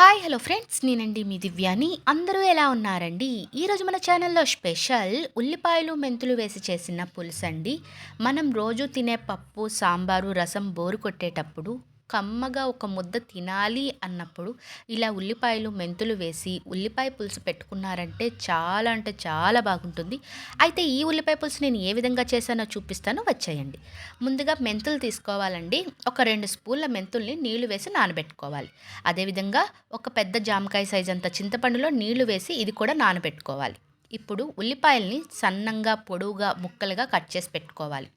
Hi hello friends. నేనండి మీ దివ్యాని. అందరూ ఎలా ఉన్నారండి? ఈరోజు మన ఛానల్లో స్పెషల్ ఉల్లిపాయలు మెంతులు వేసి చేసిన పులుసు అండి మనం రోజు తినే పప్పు సాంబారు రసం బోరు కొట్టేటప్పుడు కమ్మగా ఒక ముద్ద తినాలి అన్నప్పుడు ఇలా ఉల్లిపాయలు మెంతులు వేసి ఉల్లిపాయ పులుసు పెట్టుకున్నారంటే చాలా అంటే చాలా బాగుంటుంది. అయితే ఈ ఉల్లిపాయ పులుసు నేను ఏ విధంగా చేశానో చూపిస్తానో. వచ్చేయండి. ముందుగా మెంతులు తీసుకోవాలండి. ఒక రెండు స్పూన్ల మెంతుల్ని నీళ్ళు వేసి నానబెట్టుకోవాలి. అదేవిధంగా ఒక పెద్ద జామకాయ సైజ్ అంత చింతపండులో నీళ్ళు వేసి ఇది కూడా నానబెట్టుకోవాలి. ఇప్పుడు ఉల్లిపాయల్ని సన్నంగా పొడవుగా ముక్కలుగా కట్ చేసి పెట్టుకోవాలి.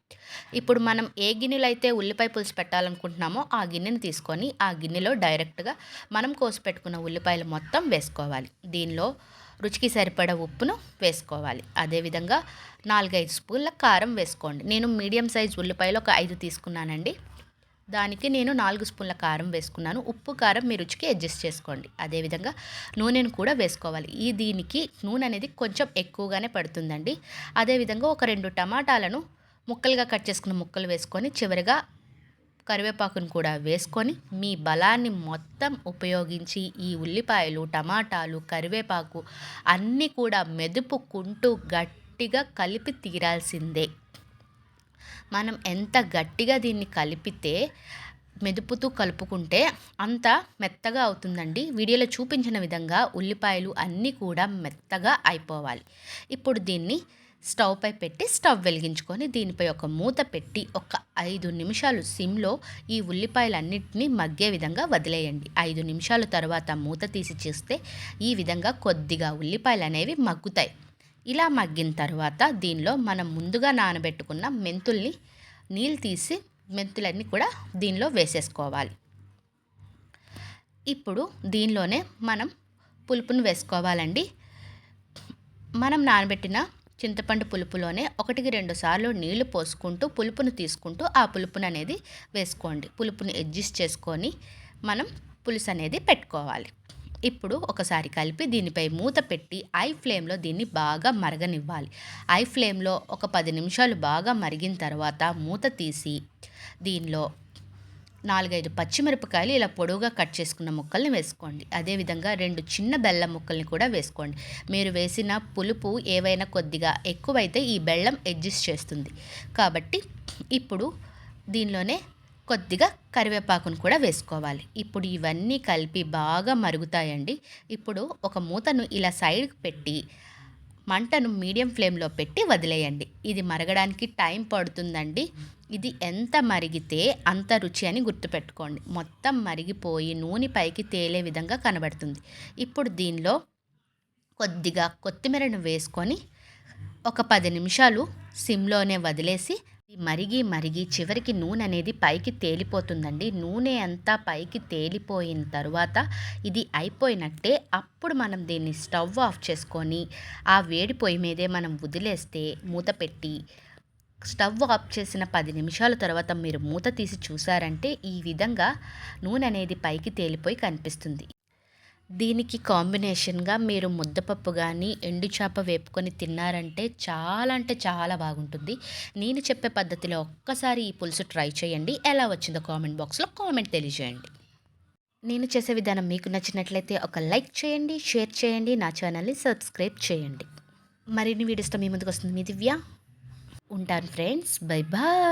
ఇప్పుడు మనం ఏ గిన్నెలో అయితే ఉల్లిపాయ పులుసు పెట్టాలనుకుంటున్నామో ఆ గిన్నెని తీసుకొని ఆ గిన్నెలో డైరెక్ట్గా మనం కోసి పెట్టుకున్న ఉల్లిపాయలు మొత్తం వేసుకోవాలి. దీనిలో రుచికి సరిపడ ఉప్పును వేసుకోవాలి. అదేవిధంగా నాలుగైదు స్పూన్ల కారం వేసుకోండి. నేను మీడియం సైజ్ ఉల్లిపాయలు ఒక ఐదు తీసుకున్నానండి. దానికి నేను నాలుగు స్పూన్ల కారం వేసుకున్నాను. ఉప్పు కారం మీ రుచికి అడ్జస్ట్ చేసుకోండి. అదేవిధంగా నూనెను కూడా వేసుకోవాలి. ఈ దీనికి నూనె అనేది కొంచెం ఎక్కువగానే పడుతుందండి. అదేవిధంగా ఒక రెండు టమాటాలను ముక్కలుగా కట్ చేసుకున్న ముక్కలు వేసుకొని చివరిగా కరివేపాకును కూడా వేసుకొని మీ బలాన్ని మొత్తం ఉపయోగించి ఈ ఉల్లిపాయలు టమాటాలు కరివేపాకు అన్నీ కూడా మెదుపుకుంటూ గట్టిగా కలిపి తీరాల్సిందే. మనం ఎంత గట్టిగా దీన్ని కలిపితే మెదుపుతూ కలుపుకుంటే అంత మెత్తగా అవుతుందండి. వీడియోలో చూపించిన విధంగా ఉల్లిపాయలు అన్నీ కూడా మెత్తగా అయిపోవాలి. ఇప్పుడు దీన్ని స్టవ్ పై పెట్టి స్టవ్ వెలిగించుకొని దీనిపై ఒక మూత పెట్టి ఒక ఐదు నిమిషాలు సిమ్లో ఈ ఉల్లిపాయలన్నింటినీ మగ్గే విధంగా వదిలేయండి. ఐదు నిమిషాల తర్వాత మూత తీసి చూస్తే ఈ విధంగా కొద్దిగా ఉల్లిపాయలు అనేవి మగ్గుతాయి. ఇలా మగ్గిన తర్వాత దీనిలో మనం ముందుగా నానబెట్టుకున్న మెంతుల్ని నీళ్ళు తీసి మెంతులన్నీ కూడా దీనిలో వేసేసుకోవాలి. ఇప్పుడు దీనిలోనే మనం పులుపును వేసుకోవాలండి. మనం నానబెట్టిన చింతపండు పులుపులోనే ఒకటికి రెండు సార్లు నీళ్ళు పోసుకుంటూ పులుపును తీసుకుంటూ ఆ పులుపును అనేది వేసుకోండి. పులుపుని అడ్జస్ట్ చేసుకొని మనం పులుసు అనేది పెట్టుకోవాలి. ఇప్పుడు ఒకసారి కలిపి దీనిపై మూత పెట్టి ఐ ఫ్లేమ్లో దీన్ని బాగా మరగనివ్వాలి. ఐ ఫ్లేమ్లో ఒక పది నిమిషాలు బాగా మరిగిన తర్వాత మూత తీసి దీనిలో నాలుగైదు పచ్చిమిరపకాయలు ఇలా పొడవుగా కట్ చేసుకున్న ముక్కల్ని వేసుకోండి. అదేవిధంగా రెండు చిన్న బెల్లం ముక్కల్ని కూడా వేసుకోండి. మీరు వేసిన పులుపు ఏవైనా కొద్దిగా ఎక్కువైతే ఈ బెల్లం అడ్జస్ట్ చేస్తుంది. కాబట్టి ఇప్పుడు దీనిలోనే కొద్దిగా కరివేపాకును కూడా వేసుకోవాలి. ఇప్పుడు ఇవన్నీ కలిపి బాగా మరుగుతాయండి. ఇప్పుడు ఒక మూతను ఇలా సైడ్కి పెట్టి మంటను మీడియం ఫ్లేమ్లో పెట్టి వదిలేయండి. ఇది మరగడానికి టైం పడుతుందండి. ఇది ఎంత మరిగితే అంత రుచి అని గుర్తుపెట్టుకోండి. మొత్తం మరిగిపోయి నూనె పైకి తేలే విధంగా కనబడుతుంది. ఇప్పుడు దీనిలో కొద్దిగా కొత్తిమీరను వేసుకొని ఒక పది నిమిషాలు సిమ్లోనే వదిలేసి మరిగి మరిగి చివరికి నూనె అనేది పైకి తేలిపోతుందండి. నూనె అంతా పైకి తేలిపోయిన తర్వాత ఇది అయిపోయినట్టే అప్పుడు మనం దీన్ని స్టవ్ ఆఫ్ చేసుకొని ఆ వేడి పొయ్యి మీదే మనం వదిలేస్తే మూత పెట్టి స్టవ్ ఆఫ్ చేసిన పది నిమిషాల తర్వాత మీరు మూత తీసి చూసారంటే ఈ విధంగా నూనె అనేది పైకి తేలిపోయి కనిపిస్తుంది. దీనికి కాంబినేషన్గా మీరు ముద్దపప్పు కానీ ఎండు చేప వేపుకొని తిన్నారంటే చాలా అంటే చాలా బాగుంటుంది. నేను చెప్పే పద్ధతిలో ఒక్కసారి ఈ పులుసు ట్రై చేయండి. ఎలా వచ్చిందో కామెంట్ బాక్స్లో కామెంట్ తెలియజేయండి. నేను చేసే విధానం మీకు నచ్చినట్లయితే ఒక లైక్ చేయండి షేర్ చేయండి నా ఛానల్ని సబ్స్క్రైబ్ చేయండి. మరిన్ని వీడియోస్తో మీ ముందుకు వస్తుంది మీ దివ్య. ఉంటాను ఫ్రెండ్స్. Bye bye.